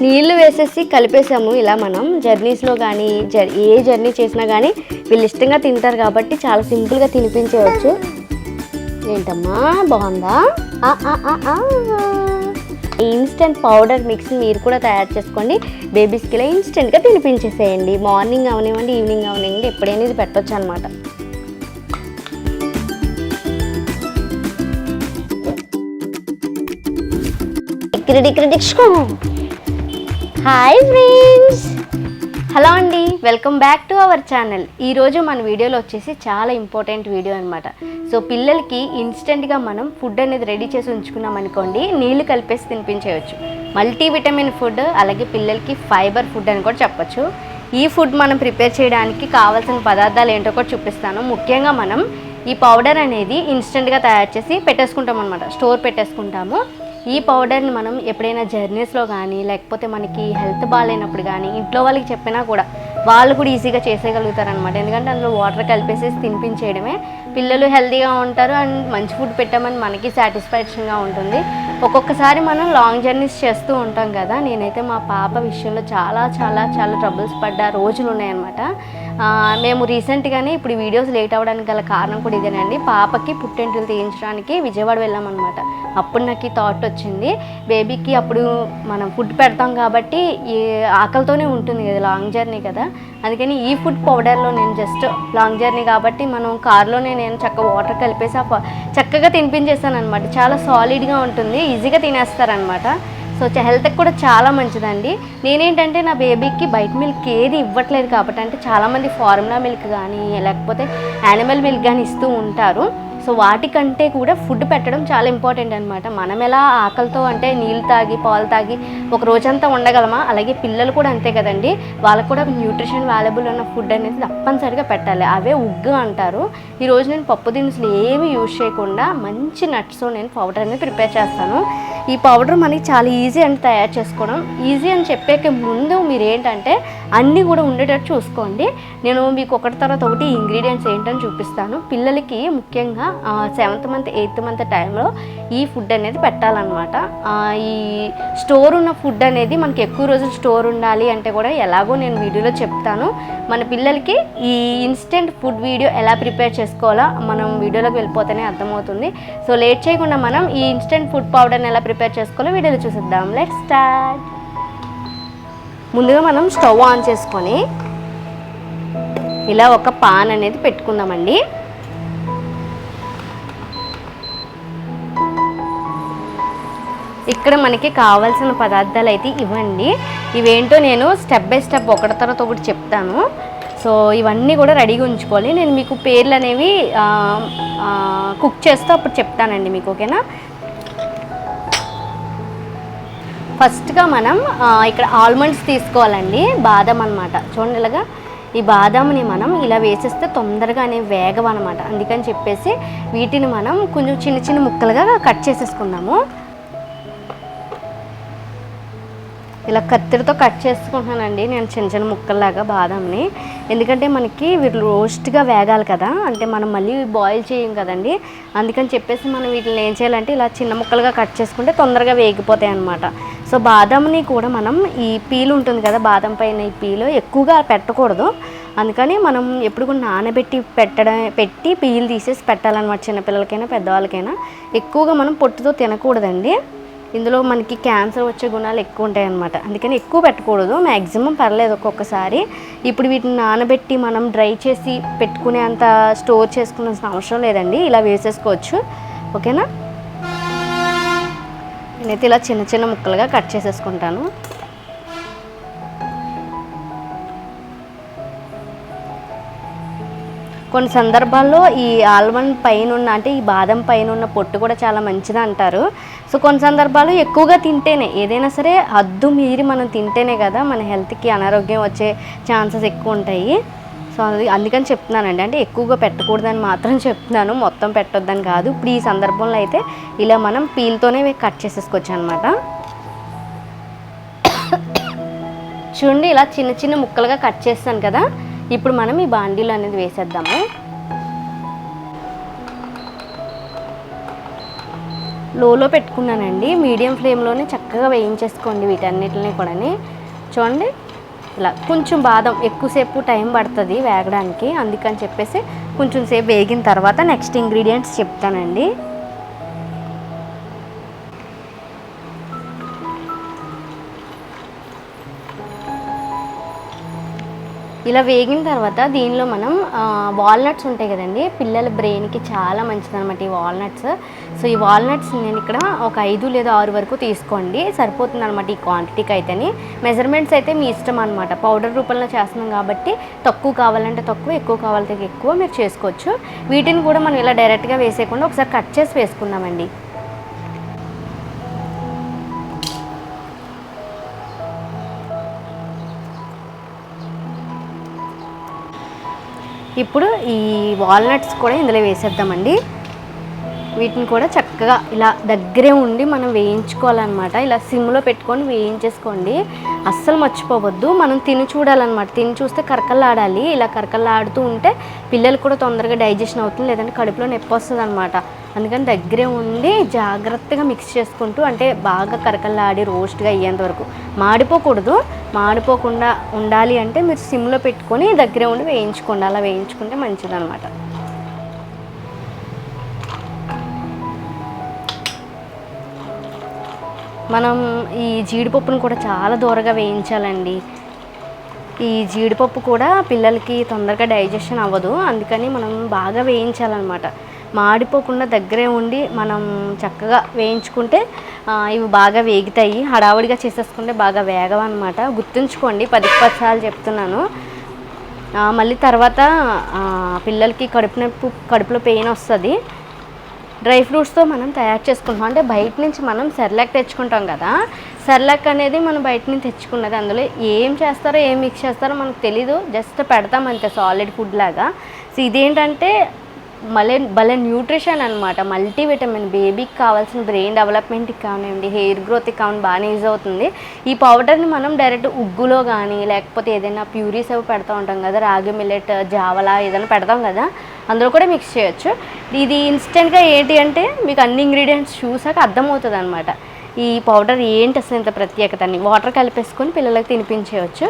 నీళ్ళు వేసేసి కలిపేసాము ఇలా మనం. జర్నీస్లో కానీ జర్ ఏ జర్నీ చేసినా కానీ వీళ్ళు ఇష్టంగా తింటారు కాబట్టి చాలా సింపుల్గా తినిపించవచ్చు. ఏంటమ్మా? బాగుందా? ఆ, ఆ, ఆ, ఆ. ఇన్స్టెంట్ పౌడర్ మిక్స్ మీరు కూడా తయారు చేసుకోండి. బేబీస్కి ఇలా ఇన్స్టెంట్గా తినిపించేసేయండి. మార్నింగ్ అవనివ్వండి ఈవినింగ్ అవనివ్వండి ఎప్పుడైనా ఇది పెట్టొచ్చు అనమాట హాయ్ ఫ్రెండ్స్. హలో అండి. Welcome back to our channel. ఈరోజు మన వీడియోలో వచ్చేసి చాలా ఇంపార్టెంట్ వీడియో అనమాట సో పిల్లలకి ఇన్స్టెంట్గా మనం ఫుడ్ అనేది రెడీ చేసి ఉంచుకున్నాం అనుకోండి నీళ్ళు కలిపేసి తినిపించేయచ్చు. మల్టీవిటమిన్ ఫుడ్ అలాగే పిల్లలకి ఫైబర్ ఫుడ్ అని కూడా చెప్పచ్చు. ఈ ఫుడ్ మనం ప్రిపేర్ చేయడానికి కావాల్సిన పదార్థాలు ఏంటో కూడా చూపిస్తాను. ముఖ్యంగా మనం ఈ పౌడర్ అనేది ఇన్స్టెంట్గా తయారు చేసి పెట్టేసుకుంటాం అనమాట స్టోర్ పెట్టేసుకుంటాము. ఈ పౌడర్ని మనం ఎప్పుడైనా జర్నీస్లో కానీ లేకపోతే మనకి హెల్త్ బాగాలేనప్పుడు కానీ ఇంట్లో వాళ్ళకి చెప్పినా కూడా వాళ్ళు కూడా ఈజీగా చేసేయగలుగుతారు అనమాట ఎందుకంటే అందులో వాటర్ కలిపేసేసి తినిపించేయడమే. పిల్లలు హెల్తీగా ఉంటారు అండ్ మంచి ఫుడ్ పెట్టామని మనకి సాటిస్ఫాక్షన్గా ఉంటుంది. ఒక్కొక్కసారి మనం లాంగ్ జర్నీస్ చేస్తూ ఉంటాం కదా. నేనైతే మా పాప విషయంలో చాలా చాలా చాలా ట్రబుల్స్ పడ్డ రోజులు ఉన్నాయన్నమాట మేము రీసెంట్గానే ఇప్పుడు వీడియోస్ లేట్ అవ్వడానికి గల కారణం కూడా ఇదేనండి. పాపకి పుట్టెంటులు తీయించడానికి విజయవాడ వెళ్ళామన్నమాట. అప్పుడు నాకు ఈ థాట్ వచ్చింది. బేబీకి అప్పుడు మనం ఫుడ్ పెడతాం కాబట్టి ఈ ఆకలితోనే ఉంటుంది కదా లాంగ్ జర్నీ కదా. అందుకని ఈ ఫుడ్ పౌడర్లో నేను జస్ట్ లాంగ్ జర్నీ కాబట్టి మనం కార్లోనే నేను చక్కగా వాటర్ కలిపేసి ఆ చక్కగా తినిపించేస్తాను అనమాట చాలా సాలిడ్గా ఉంటుంది. ఈజీగా తినేస్తారనమాట సో హెల్త్కి కూడా చాలా మంచిదండి. నేనేంటంటే నా బేబీకి బయట మిల్క్ ఏది ఇవ్వట్లేదు కాబట్టి అంటే చాలామంది ఫార్ములా మిల్క్ కానీ లేకపోతే యానిమల్ మిల్క్ కానీ ఇస్తూ ఉంటారు. సో వాటికంటే కూడా ఫుడ్ పెట్టడం చాలా ఇంపార్టెంట్ అనమాట మనం ఎలా ఆకలితో అంటే నీళ్ళు తాగి పాలు తాగి ఒక రోజంతా ఉండగలమా? అలాగే పిల్లలు కూడా అంతే కదండి. వాళ్ళకు కూడా న్యూట్రిషన్ వాల్యుబుల్ ఉన్న ఫుడ్ అనేది తప్పనిసరిగా పెట్టాలి. అవే ఉగ్గు అంటారు. ఈరోజు నేను పప్పు దినుసులు ఏమి యూజ్ చేయకుండా మంచి నట్స్ నేను పౌడర్ అనేది ప్రిపేర్ చేస్తాను. ఈ పౌడర్ మనకి చాలా ఈజీ అని తయారు చేసుకోవడం. ఈజీ అని చెప్పేక ముందు మీరు ఏంటంటే అన్నీ కూడా ఉండేటట్టు చూసుకోండి. నేను మీకు ఒకటి తర్వాత ఒకటి ఇంగ్రీడియంట్స్ ఏంటని చూపిస్తాను. పిల్లలకి ముఖ్యంగా సెవెంత్ మంత్ ఎయిత్ మంత్ టైంలో ఈ ఫుడ్ అనేది పెట్టాలన్నమాట. ఈ స్టోర్ ఉన్న ఫుడ్ అనేది మనకి ఎక్కువ రోజులు స్టోర్ ఉండాలి అంటే కూడా ఎలాగో నేను వీడియోలో చెప్తాను. మన పిల్లలకి ఈ ఇన్స్టెంట్ ఫుడ్ వీడియో ఎలా ప్రిపేర్ చేసుకోవాలో మనం వీడియోలోకి వెళ్ళిపోతేనే అర్థమవుతుంది. సో లేట్ చేయకుండా మనం ఈ ఇన్స్టెంట్ ఫుడ్ పౌడర్ని ఎలా ప్రిపేర్ చేసుకోవాలో వీడియోలో చూసిద్దాం. లెట్ స్టార్ట్ ముందుగా మనం స్టవ్ ఆన్ చేసుకొని ఇలా ఒక పాన్ అనేది పెట్టుకుందామండి. ఇక్కడ మనకి కావాల్సిన పదార్థాలు అయితే ఇవ్వండి. ఇవేంటో నేను స్టెప్ బై స్టెప్ ఒకటి తర్వాత ఒకటి చెప్తాను. సో ఇవన్నీ కూడా రెడీగా ఉంచుకోవాలి. నేను మీకు పేర్లు అనేవి కుక్ చేస్తూ అప్పుడు చెప్తానండి మీకు ఓకేనా? ఫస్ట్గా మనం ఇక్కడ ఆల్మండ్స్ తీసుకోవాలండి. బాదం అనమాట చూడండి ఇలాగా. ఈ బాదాంని మనం ఇలా వేసేస్తే తొందరగా వేగం అనమాట అందుకని చెప్పేసి వీటిని మనం కొంచెం చిన్న చిన్న ముక్కలుగా కట్ చేసేసుకుందాము. ఇలా కత్తిరితో కట్ చేసుకుంటున్నానండి. నేను చిన్న చిన్న ముక్కల్లాగా బాదంని. ఎందుకంటే మనకి వీళ్ళు రోస్ట్గా వేగాలి కదా. అంటే మనం మళ్ళీ బాయిల్ చేయం కదండి. అందుకని చెప్పేసి మనం వీటిని ఏం చేయాలంటే ఇలా చిన్న ముక్కలుగా కట్ చేసుకుంటే తొందరగా వేగిపోతాయి అన్నమాట. సో బాదంని కూడా మనం ఈ పీలు ఉంటుంది కదా బాదం పైన ఈ పీలు ఎక్కువగా పెట్టకూడదు. అందుకని మనం ఎప్పుడు కూడా నానబెట్టి పెట్టడం పెట్టి పీలు తీసేసి పెట్టాలన్నమాట చిన్నపిల్లలకైనా పెద్దవాళ్ళకైనా. ఎక్కువగా మనం పొట్టుతో తినకూడదండి. ఇందులో మనకి క్యాన్సర్ వచ్చే గుణాలు ఎక్కువ ఉంటాయి అన్నమాట అందుకని ఎక్కువ పెట్టకూడదు. మ్యాక్సిమం పర్లేదు ఒక్కొక్కసారి. ఇప్పుడు వీటిని నానబెట్టి మనం డ్రై చేసి పెట్టుకునే అంత స్టోర్ చేసుకున్న అవసరం లేదండి. ఇలా వేసేసుకోవచ్చు. ఓకేనా? నేనైతే ఇలా చిన్న చిన్న ముక్కలుగా కట్ చేసేసుకుంటాను. కొన్ని సందర్భాల్లో ఈ ఆల్మండ్ పైన ఉన్న అంటే ఈ బాదం పైన ఉన్న పొట్టు కూడా చాలా మంచిది అంటారు. సో కొన్ని సందర్భాలు ఎక్కువగా తింటేనే ఏదైనా సరే అద్దు మీరి మనం తింటేనే కదా మన హెల్త్కి అనారోగ్యం వచ్చే ఛాన్సెస్ ఎక్కువ ఉంటాయి. సో అది అందుకని చెప్తున్నానండి. అంటే ఎక్కువగా పెట్టకూడదని మాత్రం చెప్తున్నాను. మొత్తం పెట్టొద్దని కాదు. ఇప్పుడు ఈ సందర్భంలో అయితే ఇలా మనం పీల్తోనే కట్ చేసేసుకోవచ్చు అనమాట చూడండి ఇలా చిన్న చిన్న ముక్కలుగా కట్ చేస్తాను కదా. ఇప్పుడు మనం ఈ బాండీలు అనేది వేసేద్దాము. లోలో పెట్టుకున్నానండి. మీడియం ఫ్లేమ్లోనే చక్కగా వేయించేసుకోండి వీటన్నిటిని కూడా చూడండి ఇలా కొంచెం బాదం ఎక్కువసేపు టైం పడుతుంది వేగడానికి. అందుకని చెప్పేసి కొంచెం సేపు వేగిన తర్వాత నెక్స్ట్ ఇంగ్రీడియంట్స్ చెప్తానండి. ఇలా వేగిన తర్వాత దీనిలో మనం వాల్నట్స్ ఉంటాయి కదండి పిల్లల బ్రెయిన్కి చాలా మంచిది అనమాట ఈ వాల్నట్స్. సో ఈ వాల్నట్స్ నేను ఇక్కడ ఒక ఐదు లేదా ఆరు వరకు తీసుకోండి సరిపోతుంది అనమాట ఈ క్వాంటిటీకి అయితేని. మెజర్మెంట్స్ అయితే మీ ఇష్టం అనమాట పౌడర్ రూపంలో చేస్తున్నాం కాబట్టి తక్కువ కావాలంటే తక్కువ ఎక్కువ కావాలంటే ఎక్కువ మీరు చేసుకోవచ్చు. వీటిని కూడా మనం ఇలా డైరెక్ట్గా వేసేయకుండా ఒకసారి కట్ చేసి వేసుకుందామండి. ఇప్పుడు ఈ వాల్నట్స్ కూడా ఇందులో వేసేద్దామండి. వీటిని కూడా చక్కగా ఇలా దగ్గరే ఉండి మనం వేయించుకోవాలన్నమాట. ఇలా సిమ్లో పెట్టుకొని వేయించేసుకోండి. అస్సలు మర్చిపోవద్దు. మనం తిని చూడాలన్నమాట. తిని చూస్తే కరకల్లాడాలి ఇలా కరకల్లాడుతూ ఉంటే పిల్లలు కూడా తొందరగా డైజెషన్ అవుతుంది. లేదంటే కడుపులో నొప్పి వస్తుంది అనమాట అందుకని దగ్గరే ఉండి జాగ్రత్తగా మిక్స్ చేసుకుంటూ అంటే బాగా కరకల్లాడి రోస్ట్గా అయ్యేంత వరకు. మాడిపోకూడదు. మాడిపోకుండా ఉండాలి అంటే మీరు సిమ్లో పెట్టుకొని దగ్గరే ఉండి వేయించుకోండి. అలా వేయించుకుంటే మంచిదన్నమాట. మనం ఈ జీడిపప్పును కూడా చాలా దూరగా వేయించాలండి. ఈ జీడిపప్పు కూడా పిల్లలకి తొందరగా డైజెషన్ అవ్వదు. అందుకని మనం బాగా వేయించాలన్నమాట. మాడిపోకుండా దగ్గరే ఉండి మనం చక్కగా వేయించుకుంటే ఇవి బాగా వేగుతాయి. హడావుడిగా చేసేసుకుంటే బాగా వేగవన్నమాట. గుర్తుంచుకోండి పది పది చెప్తున్నాను. మళ్ళీ తర్వాత పిల్లలకి కడుపు నొప్పి కడుపులో పెయిన్ వస్తుంది. డ్రై ఫ్రూట్స్తో మనం తయారు చేసుకుంటాం. అంటే బయట నుంచి మనం సెర్లాక్ తెచ్చుకుంటాం కదా సెర్లాక్ అనేది మనం బయట నుంచి తెచ్చుకున్నది. అందులో ఏం చేస్తారో ఏం మిక్స్ చేస్తారో మనకు తెలీదు. జస్ట్ పెడతాం అంతే సాలిడ్ ఫుడ్ లాగా. సో ఇదేంటంటే మళ్ళీ భలే న్యూట్రిషన్ అనమాట మల్టీవిటమిన్ బేబీకి కావాల్సిన బ్రెయిన్ డెవలప్మెంట్కి కానివ్వండి హెయిర్ గ్రోత్కి కావాలి బాగానే యూజ్ అవుతుంది. ఈ పౌడర్ని మనం డైరెక్ట్ ఉగ్గులో కానీ లేకపోతే ఏదైనా ప్యూరీస్ అవి పెడతా ఉంటాం కదా రాగి మిల్లెట్ జావలా ఏదైనా పెడతాం కదా అందులో కూడా మిక్స్ చేయొచ్చు. ఇది ఇన్స్టెంట్గా ఏంటి అంటే మీకు అన్ని ఇంగ్రీడియంట్స్ చూసాక అర్థమవుతుంది అనమాట ఈ పౌడర్ ఏంటి అసలు ఇంత ప్రత్యేకత వాటర్ కలిపేసుకొని పిల్లలకు తినిపించేయచ్చు.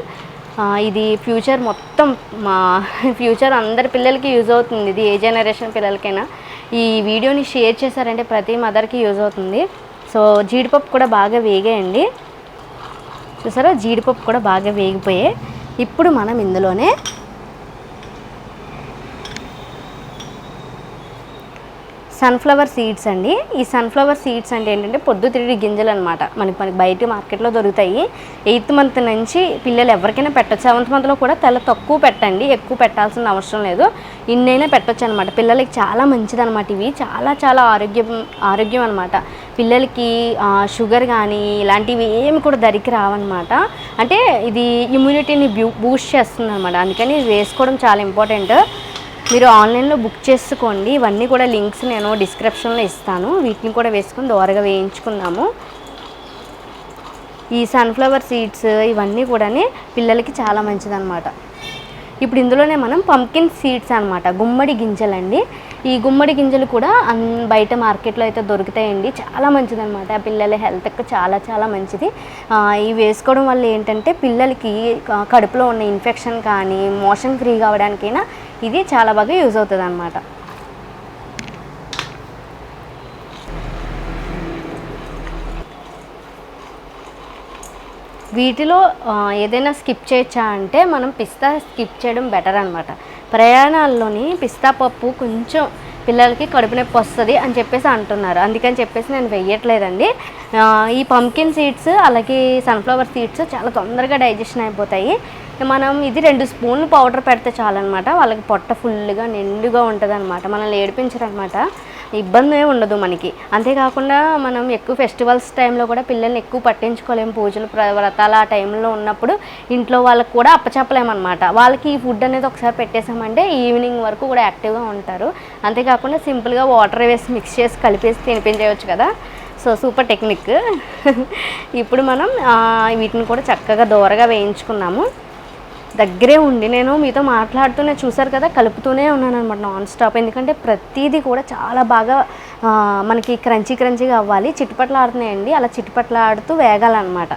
ఇది ఫ్యూచర్ మొత్తం మా ఫ్యూచర్ అందరి పిల్లలకి యూజ్ అవుతుంది. ఇది ఏ జనరేషన్ పిల్లలకైనా. ఈ వీడియోని షేర్ చేశారంటే ప్రతి మదర్కి యూజ్ అవుతుంది. సో జీడిపప్పు కూడా బాగా వేగేయండి. చూసారా? జీడిపప్పు కూడా బాగా వేగిపోయాయి ఇప్పుడు మనం ఇందులోనే సన్ఫ్లవర్ సీడ్స్ అండి. ఈ సన్ఫ్లవర్ సీడ్స్ అంటే ఏంటంటే పొద్దుతిరిగి గింజలు అనమాట మనకి మనకి బయట మార్కెట్లో దొరుకుతాయి. ఎయిత్ మంత్ నుంచి పిల్లలు ఎవరికైనా పెట్టచ్చు. సెవెంత్ మంత్లో కూడా తెల్ల తక్కువ పెట్టండి. ఎక్కువ పెట్టాల్సిన అవసరం లేదు. ఇన్నైనా పెట్టచ్చు అనమాట పిల్లలకి చాలా మంచిది అనమాట ఇవి. చాలా చాలా ఆరోగ్యం ఆరోగ్యం అనమాట పిల్లలకి షుగర్ కానీ ఇలాంటివి ఏమి కూడా దరికి రావన్నమాట. అంటే ఇది ఇమ్యూనిటీని బూస్ట్ చేస్తుంది అనమాట అందుకని వేసుకోవడం చాలా ఇంపార్టెంట్ మీరు ఆన్లైన్లో బుక్ చేసుకోండి. ఇవన్నీ కూడా లింక్స్ నేను డిస్క్రిప్షన్లో ఇస్తాను. వీటిని కూడా వేసుకొని దోరగా వేయించుకుందాము. ఈ సన్ఫ్లవర్ సీడ్స్ ఇవన్నీ కూడా పిల్లలకి చాలా మంచిదన్నమాట. ఇప్పుడు ఇందులోనే మనం పంకిన్ సీడ్స్ అనమాట గుమ్మడి గింజలండి. ఈ గుమ్మడి గింజలు కూడా బయట మార్కెట్లో అయితే దొరుకుతాయండి. చాలా మంచిది అనమాట పిల్లల హెల్త్కి చాలా చాలా మంచిది. ఇవి వేసుకోవడం వల్ల ఏంటంటే పిల్లలకి కడుపులో ఉన్న ఇన్ఫెక్షన్ కానీ మోషన్ ఫ్రీ కావడానికైనా ఇది చాలా బాగా యూజ్ అవుతుంది అనమాట వీటిలో ఏదైనా స్కిప్ చేయొచ్చా అంటే మనం పిస్తా స్కిప్ చేయడం బెటర్ అనమాట ప్రయాణాల్లోని పిస్తా పప్పు కొంచెం పిల్లలకి కడుపు నొప్పి వస్తుంది అని చెప్పేసి అంటున్నారు. అందుకని చెప్పేసి నేను వెయ్యట్లేదండి. ఈ పంకిన్ సీడ్స్ అలాగే సన్ఫ్లవర్ సీడ్స్ చాలా తొందరగా డైజెషన్ అయిపోతాయి. మనం ఇది రెండు స్పూన్లు పౌడర్ పెడితే చాలన్నమాట. వాళ్ళకి పొట్ట ఫుల్గా నిండుగా ఉంటుంది అనమాట మనల్ని ఏడిపించరనమాట ఇబ్బంది ఉండదు మనకి. అంతేకాకుండా మనం ఎక్కువ ఫెస్టివల్స్ టైంలో కూడా పిల్లల్ని ఎక్కువ పట్టించుకోలేము. పూజలు వ్రతాలు ఆ టైంలో ఉన్నప్పుడు ఇంట్లో వాళ్ళకి కూడా అప్పచెప్పలేమన్నమాట. వాళ్ళకి ఈ ఫుడ్ అనేది ఒకసారి పెట్టేసామంటే ఈవినింగ్ వరకు కూడా యాక్టివ్గా ఉంటారు. అంతేకాకుండా సింపుల్గా వాటర్ వేసి మిక్స్ చేసి కలిపేసి తినిపించేయచ్చు కదా. So super technique. ఇప్పుడు మనం వీటిని కూడా చక్కగా దూరగా వేయించుకున్నాము. దగ్గరే ఉండి నేను మీతో మాట్లాడుతూనే చూసారు కదా కలుపుతూనే ఉన్నాను అనమాట నాన్ స్టాప్ ఎందుకంటే ప్రతిదీ కూడా చాలా బాగా మనకి క్రంచీ క్రంచీగా అవ్వాలి చిట్టుపట్ల ఆడుతున్నాయండి అలా చిట్టుపట్ల ఆడుతూ వేగాలన్నమాట.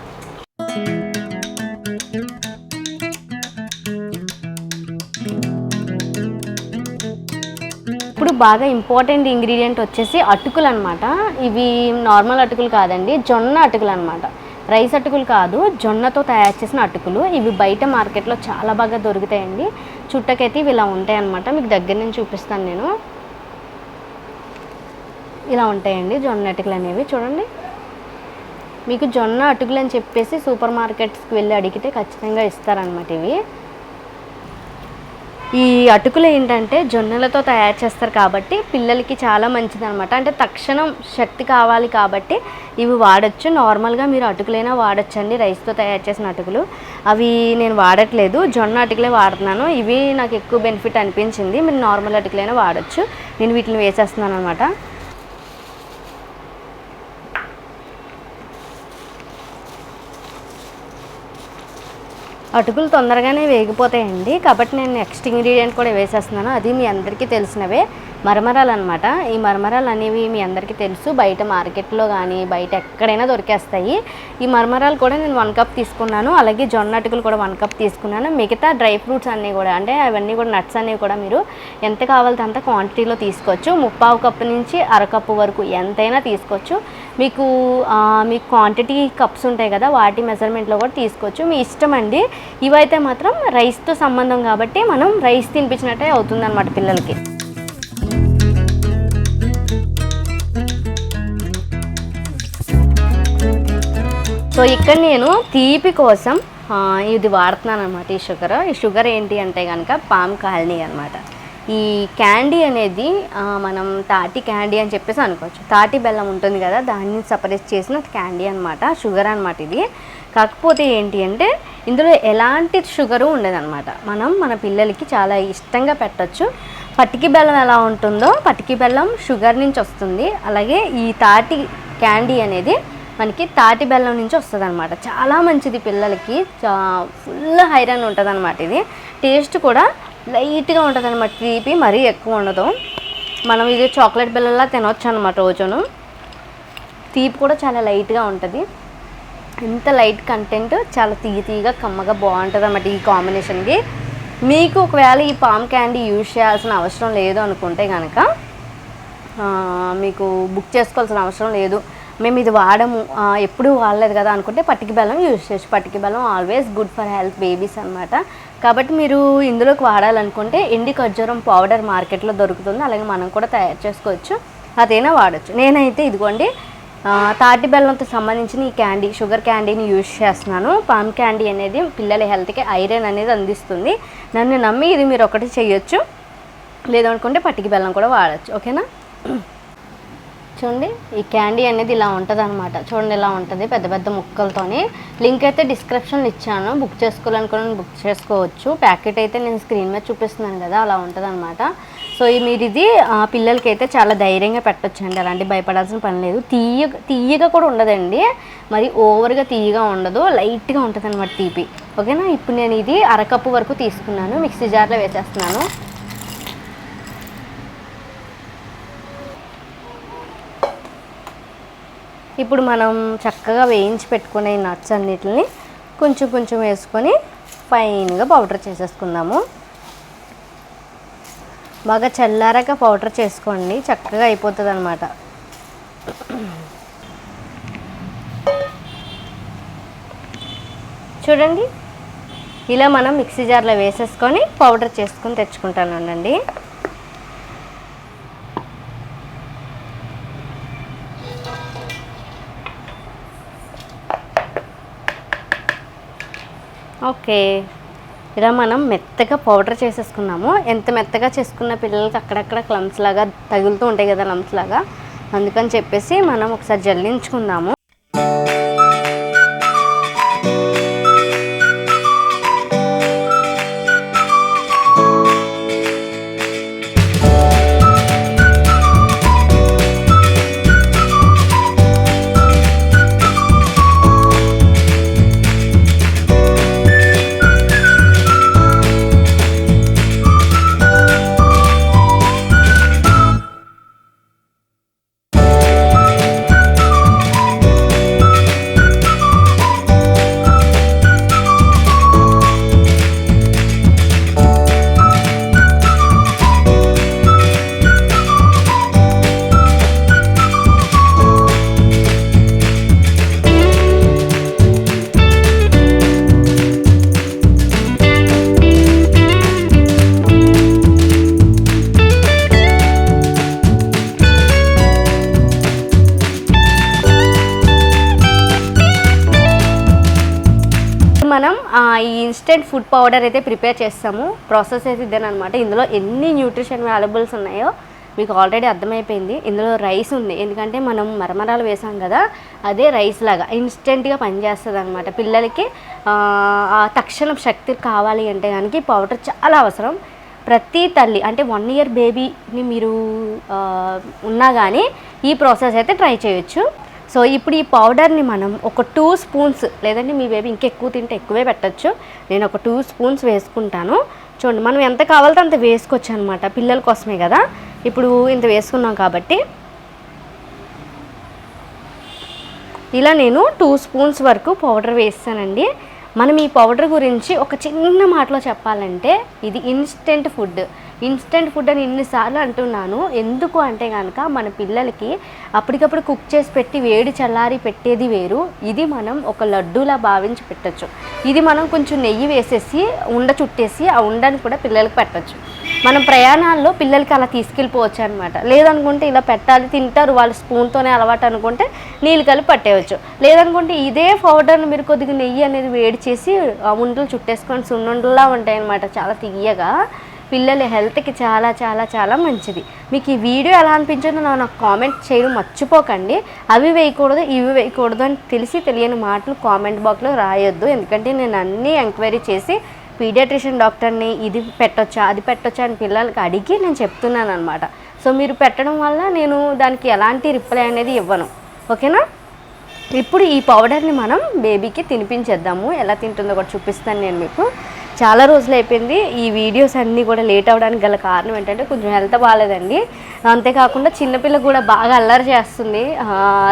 ఇప్పుడు బాగా ఇంపార్టెంట్ ఇంగ్రీడియంట్ వచ్చేసి అటుకులు అనమాట ఇవి నార్మల్ అటుకులు కాదండి జొన్న అటుకులు అనమాట రైస్ అటుకులు కాదు జొన్నతో తయారు చేసిన అటుకులు. ఇవి బయట మార్కెట్లో చాలా బాగా దొరుకుతాయండి. చుట్టకైతే ఇవి ఇలా ఉంటాయన్నమాట. మీకు దగ్గర నుంచి చూపిస్తాను నేను. ఇలా ఉంటాయండి జొన్న అటుకులు అనేవి. చూడండి. మీకు జొన్న అటుకులు అని చెప్పేసి సూపర్ మార్కెట్స్కి వెళ్ళి అడిగితే ఖచ్చితంగా ఇస్తారనమాట ఇవి. ఈ అటుకులు ఏంటంటే జొన్నలతో తయారు చేస్తారు కాబట్టి పిల్లలకి చాలా మంచిది అనమాట అంటే తక్షణం శక్తి కావాలి కాబట్టి ఇవి వాడచ్చు. నార్మల్గా మీరు అటుకులైనా వాడచ్చు అండి రైస్తో తయారు చేసిన అటుకులు. అవి నేను వాడట్లేదు. జొన్న అటుకులే వాడుతున్నాను. ఇవి నాకు ఎక్కువ బెనిఫిట్ అనిపించింది. మీరు నార్మల్ అటుకులైనా వాడచ్చు. నేను వీటిని వేసేస్తున్నాను అనమాట అటుకులు తొందరగానే వేగిపోతాయండి. కాబట్టి నేను నెక్స్ట్ ఇంగ్రీడియంట్ కూడా వేసేస్తున్నాను. అది మీ అందరికీ తెలిసినవే మరమరాలు అనమాట ఈ మరమరాలు అనేవి మీ అందరికీ తెలుసు. బయట మార్కెట్లో కానీ బయట ఎక్కడైనా దొరికేస్తాయి. ఈ మరమరాలు కూడా నేను వన్ కప్ తీసుకున్నాను. అలాగే జొన్న అటుకులు కూడా వన్ కప్ తీసుకున్నాను. మిగతా డ్రై ఫ్రూట్స్ అన్నీ కూడా అంటే అవన్నీ కూడా నట్స్ అనేవి కూడా మీరు ఎంత కావాలంటే అంత క్వాంటిటీలో తీసుకోవచ్చు. ముప్పావు కప్పు నుంచి అరకప్పు వరకు ఎంతైనా తీసుకోవచ్చు. మీకు మీకు మీ క్వాంటిటీ కప్స్ ఉంటాయి కదా వాటి మెజర్మెంట్లో కూడా తీసుకోవచ్చు. మీ ఇష్టం అండి. ఇవైతే మాత్రం రైస్తో సంబంధం కాబట్టి మనం రైస్ తినిపించినట్టే అవుతుందన్నమాట పిల్లలకి. సో ఇక్కడ నేను తీపి కోసం ఇది వాడుతున్నాను అనమాట ఈ షుగర్. ఈ షుగర్ ఏంటి అంటే కనుక పామ్ కాలనీ అనమాట ఈ క్యాండీ అనేది మనం తాటి క్యాండీ అని చెప్పేసి అనుకోవచ్చు. తాటి బెల్లం ఉంటుంది కదా దాన్ని సపరేట్ చేసిన క్యాండీ అనమాట షుగర్ అనమాట ఇది. కాకపోతే ఏంటి అంటే ఇందులో ఎలాంటి షుగరు ఉండదన్నమాట. మనం మన పిల్లలకి చాలా ఇష్టంగా పెట్టచ్చు. పట్టికి బెల్లం ఎలా ఉంటుందో పట్టికి బెల్లం షుగర్ నుంచి వస్తుంది. అలాగే ఈ తాటి క్యాండీ అనేది మనకి తాటి బెల్లం నుంచి వస్తుంది అనమాట చాలా మంచిది పిల్లలకి. ఫుల్ హైరన్ ఉంటుంది అనమాట ఇది. టేస్ట్ కూడా లైట్గా ఉంటుంది అనమాట తీపి మరీ ఎక్కువ ఉండదు. మనం ఇది చాక్లెట్ బెల్లంలా తినొచ్చు అనమాట రోజును. తీపి కూడా చాలా లైట్గా ఉంటుంది. ఇంత లైట్ కంటెంట్ చాలా తీయ తీయగా కమ్మగా బాగుంటుంది అన్నమాట ఈ కాంబినేషన్కి. మీకు ఒకవేళ ఈ పామ్ క్యాండీ యూజ్ చేయాల్సిన అవసరం లేదు అనుకుంటే కనుక మీకు బుక్ చేసుకోవాల్సిన అవసరం లేదు. మేము ఇది వాడము ఎప్పుడూ వాడలేదు కదా అనుకుంటే పట్టికి బెల్లం యూజ్ చేయొచ్చు. పట్టికి బెల్లం always good for health babies అనమాట కాబట్టి మీరు ఇందులోకి వాడాలనుకుంటే ఎండి ఖర్జూరం పౌడర్ మార్కెట్లో దొరుకుతుంది. అలాగే మనం కూడా తయారు చేసుకోవచ్చు. అదైనా వాడచ్చు. నేనైతే ఇదిగోండి తాటి బెల్లంతో సంబంధించిన ఈ క్యాండీ షుగర్ క్యాండీని యూజ్ చేస్తున్నాను. పామ్ క్యాండీ అనేది పిల్లల హెల్త్కి ఐరన్ అనేది అందిస్తుంది. నన్ను నమ్మి ఇది మీరు ఒకటి చేయొచ్చు. లేదనుకుంటే పట్టికి బెల్లం కూడా వాడచ్చు. ఓకేనా? చూడండి ఈ క్యాండీ అనేది ఇలా ఉంటుంది అనమాట చూడండి ఇలా ఉంటుంది పెద్ద పెద్ద ముక్కలతోని. లింక్ అయితే డిస్క్రిప్షన్లో ఇచ్చాను. బుక్ చేసుకోవాలనుకుని బుక్ చేసుకోవచ్చు. ప్యాకెట్ అయితే నేను స్క్రీన్ మీద చూపిస్తున్నాను కదా అలా ఉంటుంది అనమాట సో ఈ మీరు ఇది ఆ, పిల్లలకి అయితే చాలా ధైర్యంగా పెట్టొచ్చండి. అలాంటి భయపడాల్సిన పని లేదు. తీయ తీయగా కూడా ఉండదండి. మరి ఓవర్గా తీయగా ఉండదు. లైట్గా ఉంటుంది అనమాట తీపి. ఓకేనా? ఇప్పుడు నేను ఇది అరకప్పు వరకు తీసుకున్నాను. మిక్సీ జార్లో వేసేస్తున్నాను. ఇప్పుడు మనం చక్కగా వేయించి పెట్టుకునే ఈ నట్స్ అన్నిటిని కొంచెం కొంచెం వేసుకొని ఫైన్గా పౌడర్ చేసేసుకుందాము. బాగా చల్లారాక పౌడర్ చేసుకోండి. చక్కగా అయిపోతుంది అనమాట చూడండి. ఇలా మనం మిక్సీ జార్లో వేసేసుకొని పౌడర్ చేసుకొని తెచ్చుకుంటాను ఓకే. ఇలా మనం మెత్తగా పౌడర్ చేసేసుకున్నాము. ఎంత మెత్తగా చేసుకున్న పిల్లలకి అక్కడక్కడ క్లమ్స్ లాగా తగులుతూ ఉంటాయి కదా లమ్స్ లాగా. అందుకని చెప్పేసి మనం ఒకసారి జల్లించుకుందాము. ఈ ఇన్స్టెంట్ ఫుడ్ పౌడర్ అయితే ప్రిపేర్ చేస్తాము. ప్రాసెస్ అయితే ఇదేనమాట ఇందులో ఎన్ని న్యూట్రిషన్ వాల్యుబుల్స్ ఉన్నాయో మీకు ఆల్రెడీ అర్థమైపోయింది. ఇందులో రైస్ ఉంది. ఎందుకంటే మనం మరమరాలు వేసాం కదా అదే రైస్ లాగా ఇన్స్టెంట్గా పనిచేస్తుంది అనమాట పిల్లలకి తక్షణం శక్తి కావాలి అంటే కనుక పౌడర్ చాలా అవసరం. ప్రతి తల్లి అంటే వన్ ఇయర్ బేబీని మీరు ఉన్నా కానీ ఈ ప్రాసెస్ అయితే ట్రై చేయొచ్చు. సో ఇప్పుడు ఈ పౌడర్ని మనం ఒక టూ స్పూన్స్ లేదంటే మీ బేబీ ఇంకెక్కువ తింటే ఎక్కువే పెట్టచ్చు. నేను ఒక టూ స్పూన్స్ వేసుకుంటాను. చూడండి మనం ఎంత కావాలంటే అంత వేసుకోవచ్చు అనమాట పిల్లల కోసమే కదా. ఇప్పుడు ఇంత వేసుకున్నాం కాబట్టి. ఇలా నేను టూ స్పూన్స్ వరకు పౌడర్ వేస్తానండి. మనం ఈ పౌడర్ గురించి ఒక చిన్న మాటలో చెప్పాలంటే ఇది ఇన్స్టెంట్ ఫుడ్ ఇన్స్టెంట్ ఫుడ్ అని ఇన్నిసార్లు అంటున్నాను. ఎందుకు అంటే కనుక మన పిల్లలకి అప్పటికప్పుడు కుక్ చేసి పెట్టి వేడి చల్లారి పెట్టేది వేరు. ఇది మనం ఒక లడ్డూలా భావించి పెట్టచ్చు. ఇది మనం కొంచెం నెయ్యి వేసేసి ఉండ చుట్టేసి ఆ ఉండని కూడా పిల్లలకి పెట్టచ్చు. మనం ప్రయాణాల్లో పిల్లలకి అలా తీసుకెళ్ళిపోవచ్చు అనమాట లేదనుకుంటే ఇలా పెట్టాలి తింటారు వాళ్ళు స్పూన్తోనే అలవాటు అనుకుంటే నీళ్ళు కలిపి పట్టేయచ్చు. లేదనుకుంటే ఇదే పౌడర్ని మీరు కొద్దిగా నెయ్యి అనేది వేడి చేసి ఆ ఉండలు చుట్టేసుకొని సున్నుండలా ఉంటాయి అనమాట చాలా తీయగా పిల్లల హెల్త్కి చాలా చాలా చాలా మంచిది. మీకు ఈ వీడియో ఎలా అనిపించిందో నాకు కామెంట్ చేయడం మర్చిపోకండి. అవి వేయకూడదు ఇవి వేయకూడదు అని తెలిసి తెలియని మాటలు కామెంట్ బాక్స్లో రాయొద్దు. ఎందుకంటే నేను అన్నీ ఎంక్వైరీ చేసి పీడియాట్రిషియన్ డాక్టర్ని ఇది పెట్టొచ్చా అది పెట్టొచ్చా అని పిల్లలకి అడిగి నేను చెప్తున్నాను అనమాట సో మీరు పెట్టడం వల్ల నేను దానికి ఎలాంటి రిప్లై అనేది ఇవ్వను. ఓకేనా? ఇప్పుడు ఈ పౌడర్ని మనం బేబీకి తినిపించేద్దాము. ఎలా తింటుందో కూడా చూపిస్తాను నేను మీకు. చాలా రోజులు అయిపోయింది. ఈ వీడియోస్ అన్నీ కూడా లేట్ అవ్వడానికి గల కారణం ఏంటంటే కొంచెం హెల్త్ బాగాలేదండి అంతేకాకుండా చిన్నపిల్ల కూడా బాగా అల్లరి చేస్తుంది.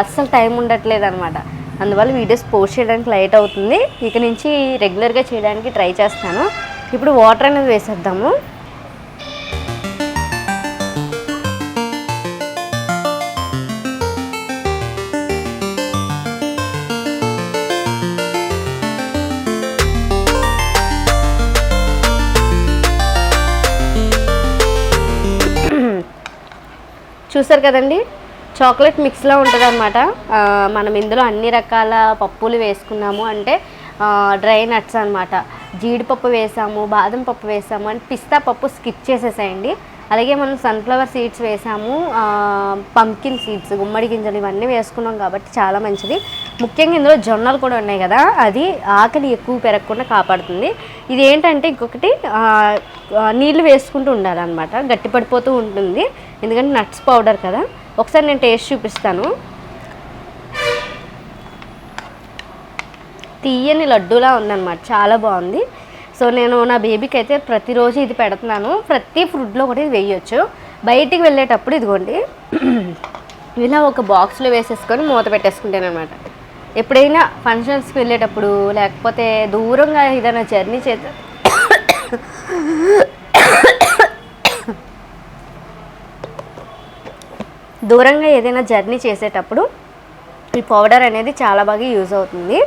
అస్సలు టైం ఉండట్లేదు అనమాట అందువల్ల వీడియోస్ పోస్ట్ చేయడానికి లేట్ అవుతుంది. ఇక నుంచి రెగ్యులర్గా చేయడానికి ట్రై చేస్తాను. ఇప్పుడు వాటర్ అనేది వేసేద్దాము. చూసారు కదండి? చాక్లెట్ మిక్స్లో ఉంటుంది అనమాట మనం ఇందులో అన్ని రకాల పప్పులు వేసుకున్నాము అంటే డ్రై నట్స్ అనమాట జీడిపప్పు వేసాము బాదం పప్పు వేసాము అండ్ పిస్తా పప్పు స్కిప్ చేసేసేయండి. అలాగే మనం సన్ఫ్లవర్ సీడ్స్ వేసాము పంకిన్ సీడ్స్ గుమ్మడి గింజలు ఇవన్నీ వేసుకున్నాం కాబట్టి చాలా మంచిది. ముఖ్యంగా ఇందులో జొన్నలు కూడా ఉన్నాయి కదా అది ఆకలి ఎక్కువ పెరగకుండా కాపాడుతుంది. ఇది ఏంటంటే ఇంకొకటి నీళ్ళు వేసుకుంటూ ఉండాలన్నమాట గట్టి పడిపోతూ ఉంటుంది. ఎందుకంటే నట్స్ పౌడర్ కదా. ఒకసారి నేను టేస్ట్ చూపిస్తాను. తీయని లడ్డూలా ఉందన్నమాట చాలా బాగుంది. సో నేను నా బేబీకి అయితే ప్రతిరోజు ఇది పెడుతున్నాను. ప్రతి ఫుడ్లో కూడా ఇది వేయొచ్చు. బయటికి వెళ్ళేటప్పుడు ఇదిగోండి. ఇలా ఒక బాక్స్లో వేసేసుకొని మూత పెట్టేసుకుంటాను అనమాట ఎప్పుడైనా ఫంక్షన్స్కి వెళ్ళేటప్పుడు లేకపోతే దూరంగా ఏదైనా జర్నీ చేత దూరంగా ఏదైనా జర్నీ చేసేటప్పుడు ఈ పౌడర్ అనేది చాలా బాగా యూజ్ అవుతుంది.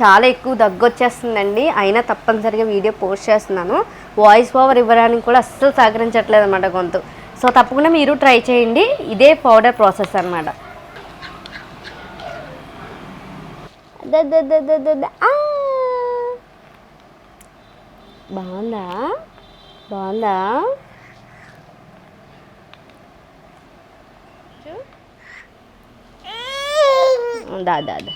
చాలా ఎక్కువ దగ్గు వచ్చేస్తుందండి అయినా తప్పనిసరిగా వీడియో పోస్ట్ చేస్తున్నాను. వాయిస్ ఓవర్ ఇవ్వడానికి కూడా అస్సలు సహకరించట్లేదు అనమాట గొంతు. సో తప్పకుండా మీరు ట్రై చేయండి. ఇదే పౌడర్ ప్రాసెస్ అనమాట బాగుందా? బాగుందా? దా దా దా.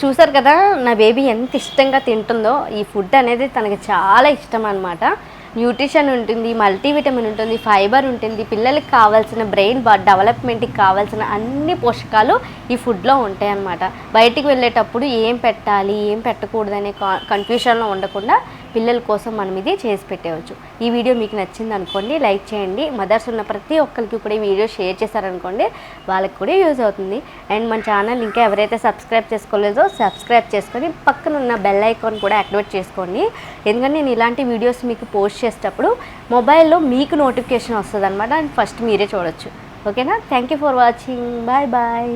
చూసారు కదా నా బేబీ ఎంత ఇష్టంగా తింటుందో ఈ ఫుడ్ అనేది తనకి చాలా ఇష్టం అనమాట న్యూట్రిషన్ ఉంటుంది మల్టీవిటమిన్ ఉంటుంది ఫైబర్ ఉంటుంది పిల్లలకి కావాల్సిన బ్రెయిన్ డెవలప్మెంట్కి కావాల్సిన అన్ని పోషకాలు ఈ ఫుడ్లో ఉంటాయి అన్నమాట బయటికి వెళ్ళేటప్పుడు ఏం పెట్టాలి ఏం పెట్టకూడదనే కన్ఫ్యూషన్లో ఉండకుండా పిల్లల కోసం మనం ఇది చేసి పెట్టేయచ్చు. ఈ వీడియో మీకు నచ్చింది అనుకోండి లైక్ చేయండి. మదర్స్ ఉన్న ప్రతి ఒక్కరికి కూడా ఈ వీడియో షేర్ చేశారనుకోండి వాళ్ళకి కూడా యూజ్ అవుతుంది. అండ్ మన ఛానల్ ఇంకా ఎవరైతే సబ్స్క్రైబ్ చేసుకోలేదో సబ్స్క్రైబ్ చేసుకొని పక్కన ఉన్న బెల్ ఐకాన్ కూడా యాక్టివేట్ చేసుకోండి. ఎందుకంటే నేను ఇలాంటి వీడియోస్ మీకు పోస్ట్ చేసేటప్పుడు మొబైల్లో మీకు నోటిఫికేషన్ వస్తుంది అనమాట అండ్ ఫస్ట్ మీరే చూడొచ్చు. ఓకేనా? Thank you for watching. Bye bye.